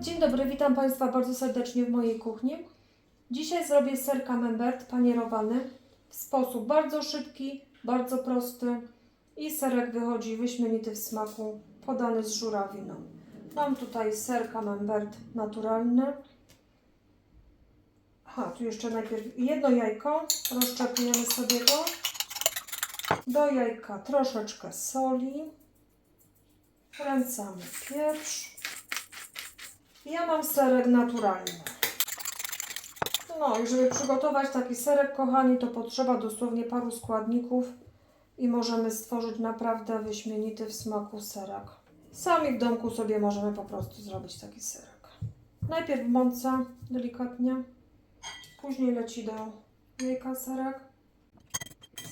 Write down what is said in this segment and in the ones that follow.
Dzień dobry, witam Państwa bardzo serdecznie w mojej kuchni. Dzisiaj zrobię ser camembert panierowany w sposób bardzo szybki, bardzo prosty i serek wychodzi wyśmienity w smaku, podany z żurawiną. Mam tutaj ser camembert naturalny. Aha, tu jeszcze najpierw jedno jajko, rozczepujemy sobie go. Do jajka troszeczkę soli. Kręcamy pieprz. Ja mam serek naturalny. No i żeby przygotować taki serek, kochani, to potrzeba dosłownie paru składników i możemy stworzyć naprawdę wyśmienity w smaku serek. Sami w domku sobie możemy po prostu zrobić taki serek. Najpierw mąca delikatnie, później leci do jajka serek.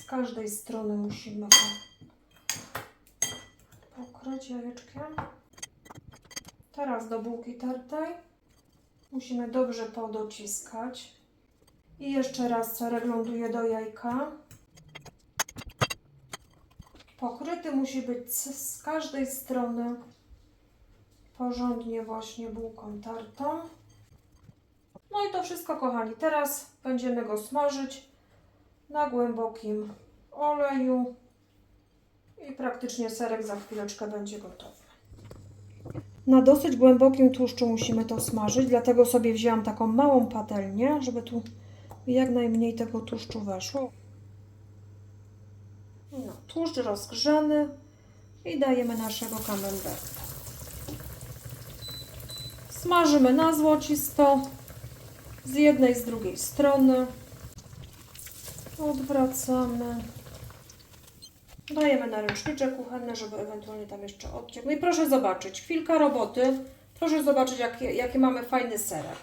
Z każdej strony musimy go pokryć jajeczkiem. Teraz do bułki tartej musimy dobrze podociskać. I jeszcze raz serek ląduje do jajka. Pokryty musi być z każdej strony porządnie właśnie bułką tartą. No i to wszystko, kochani. Teraz będziemy go smażyć na głębokim oleju i praktycznie serek za chwileczkę będzie gotowy. Na dosyć głębokim tłuszczu musimy to smażyć, dlatego sobie wzięłam taką małą patelnię, żeby tu jak najmniej tego tłuszczu weszło. No, tłuszcz rozgrzany i dajemy naszego camemberta. Smażymy na złocisto z jednej, z drugiej strony. Odwracamy. Dajemy na ręczniczek kuchenny, żeby ewentualnie tam jeszcze odciekł. No i proszę zobaczyć, chwilka roboty. Proszę zobaczyć, jaki, jaki mamy fajny serek.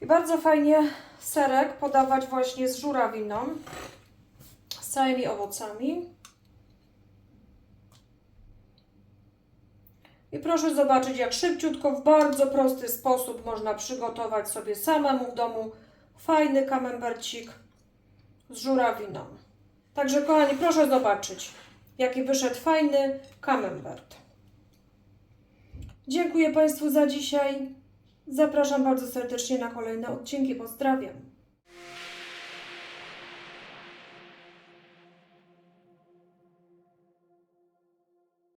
I bardzo fajnie serek podawać właśnie z żurawiną, z całymi owocami. I proszę zobaczyć, jak szybciutko, w bardzo prosty sposób można przygotować sobie samemu w domu fajny kamembercik z żurawiną. Także kochani, proszę zobaczyć, jaki wyszedł fajny camembert. Dziękuję Państwu za dzisiaj. Zapraszam bardzo serdecznie na kolejne odcinki. Pozdrawiam.